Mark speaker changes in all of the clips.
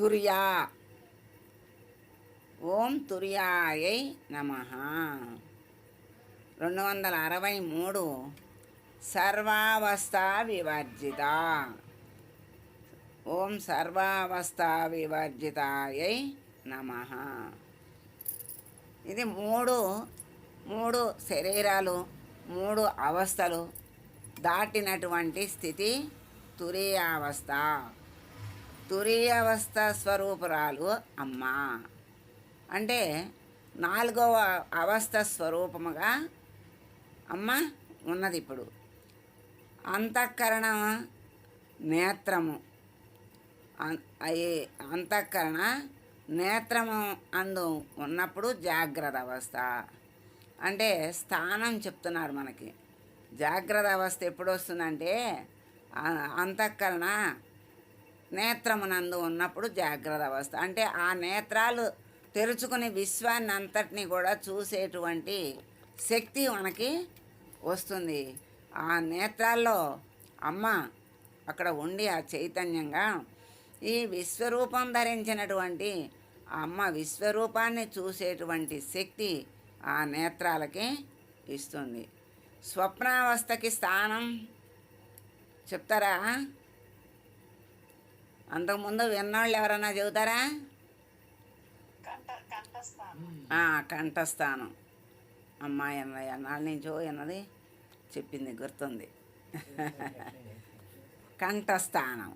Speaker 1: తుర్యా. ఓం తుర్యాయై నమ. రెండు వందల అరవై మూడు సర్వావస్థ వివర్జిత. ఓం సర్వావస్థ వివర్జితాయై నమ. ఇది మూడు మూడు శరీరాలు మూడు అవస్థలు దాటినటువంటి స్థితి తురీయావస్థ. తురీయావస్థ స్వరూపురాలు అమ్మ. అంటే నాలుగవ అవస్థ స్వరూపముగా అమ్మ ఉన్నది ఇప్పుడు అంతఃకరణ నేత్రము. అన్- అయ్యే అంతఃకరణ నేత్రము అందు ఉన్నప్పుడు జాగ్రత్త అవస్థ. అంటే స్థానం చెప్తున్నారు మనకి. జాగ్రత్త అవస్థ ఎప్పుడు వస్తుందంటే అంతఃకరణ నేత్రమునందు ఉన్నప్పుడు జాగ్రత్త అవస్థ. అంటే ఆ నేత్రాలు తెరుచుకుని విశ్వాన్ని అంతటిని కూడా చూసేటువంటి శక్తి మనకి వస్తుంది. ఆ నేత్రాల్లో అమ్మ అక్కడ ఉండి ఆ చైతన్యంగా ఈ విశ్వరూపం ధరించినటువంటి అమ్మ విశ్వరూపాన్ని చూసేటువంటి శక్తి ఆ నేత్రాలకి ఇస్తుంది. స్వప్నావస్థకి స్థానం చెప్తారా? అంతకుముందు విన్నాళ్ళు ఎవరన్నా చెబుతారా?
Speaker 2: కంఠస్థానం.
Speaker 1: అమ్మాయి అన్నయ్య నాళ్ళ నుంచో అన్నది చెప్పింది గుర్తుంది. కంఠస్థానం.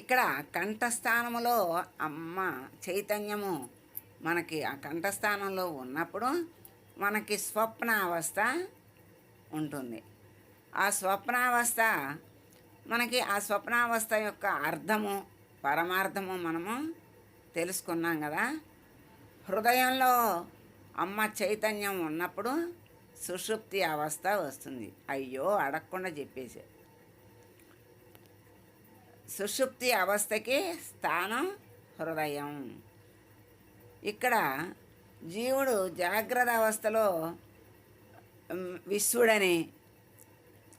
Speaker 1: ఇక్కడ కంఠస్థానములో అమ్మ చైతన్యము మనకి ఆ కంఠస్థానంలో ఉన్నప్పుడు మనకి స్వప్నావస్థ ఉంటుంది. ఆ స్వప్నావస్థ మనకి ఆ స్వప్నావస్థ యొక్క అర్థము పరమార్థము మనము తెలుసుకున్నాం కదా. హృదయంలో అమ్మ చైతన్యం ఉన్నప్పుడు సుషుప్తి అవస్థ వస్తుంది. అయ్యో అడగకుండా చెప్పేసి సుషుప్తి అవస్థకి స్థానం హృదయం. ఇక్కడ జీవుడు జాగ్రత్త అవస్థలో విశ్వడని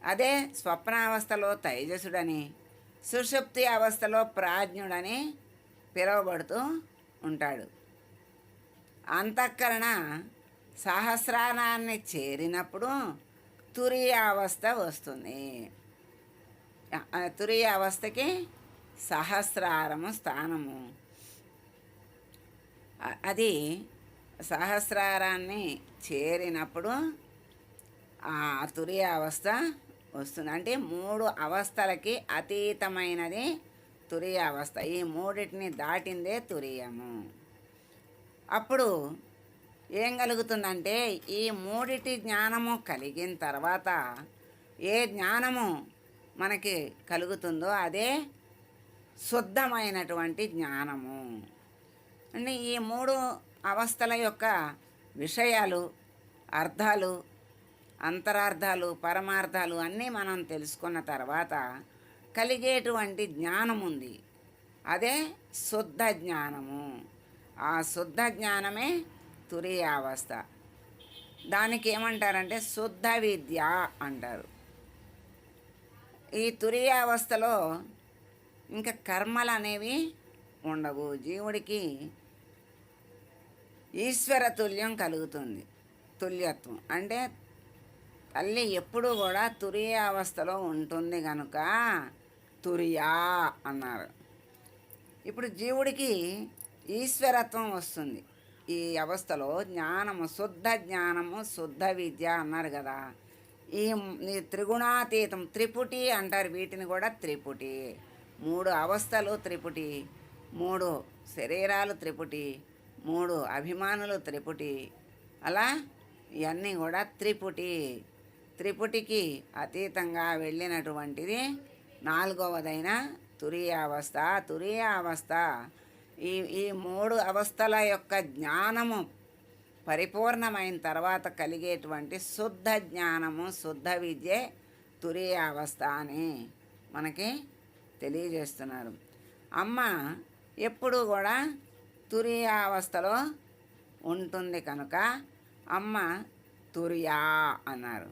Speaker 1: అదే స్వప్నావస్థలో తైజసుడని సుషుప్తి అవస్థలో ప్రాజ్ఞుడని పిలువబడుతూ ఉంటాడు. అంతఃకరణ సహస్రానాన్ని చేరినప్పుడు తురియావస్థ వస్తుంది. తురియావస్థకి అవస్థకి సహస్రారము స్థానము. అది సహస్రారాన్ని చేరినప్పుడు ఆ తురియావస్థ వస్తుంది. అంటే మూడు అవస్థలకి అతీతమైనది తురియ అవస్థ. ఈ మూడింటిని దాటిందే తురియము. అప్పుడు ఏం కలుగుతుందంటే ఈ మూడిటి జ్ఞానము కలిగిన తర్వాత ఏ జ్ఞానము మనకి కలుగుతుందో అదే శుద్ధమైనటువంటి జ్ఞానము. అంటే ఈ మూడు అవస్థల యొక్క విషయాలు అర్థాలు అంతరార్థాలు పరమార్థాలు అన్నీ మనం తెలుసుకున్న తర్వాత కలిగేటువంటి జ్ఞానం ఉంది అదే శుద్ధ జ్ఞానము. ఆ శుద్ధ జ్ఞానమే తురియావస్థ. దానికి ఏమంటారంటే శుద్ధ విద్య అంటారు. ఈ తురియావస్థలో ఇంకా కర్మలు అనేవి ఉండవు. జీవుడికి ఈశ్వర తుల్యం కలుగుతుంది. తుల్యత్వం అంటే తల్లి ఎప్పుడు కూడా తురియ అవస్థలో ఉంటుంది కనుక తురియా అన్నారు. ఇప్పుడు జీవుడికి ఈశ్వరత్వం వస్తుంది. ఈ అవస్థలో జ్ఞానము శుద్ధ జ్ఞానము శుద్ధ విద్య అన్నారు కదా. ఈ ఈ త్రిగుణాతీతం త్రిపుటి అంటారు వీటిని కూడా త్రిపుటి. మూడు అవస్థలు త్రిపుటి. మూడు శరీరాలు త్రిపుటి. మూడు అభిమానులు త్రిపుటి. అలా ఇవన్నీ కూడా త్రిపుటి. త్రిపుటికి అతీతంగా వెళ్ళినటువంటిది నాలుగవదైన తురియావస్థ. తురియావస్థ ఈ ఈ మూడు అవస్థల యొక్క జ్ఞానము పరిపూర్ణమైన తర్వాత కలిగేటువంటి శుద్ధ జ్ఞానము శుద్ధ విద్యే తురియావస్థ అని మనకి తెలియజేస్తున్నారు. అమ్మ ఎప్పుడు కూడా తురియావస్థలో ఉంటుంది కనుక అమ్మ తురియా అన్నారు.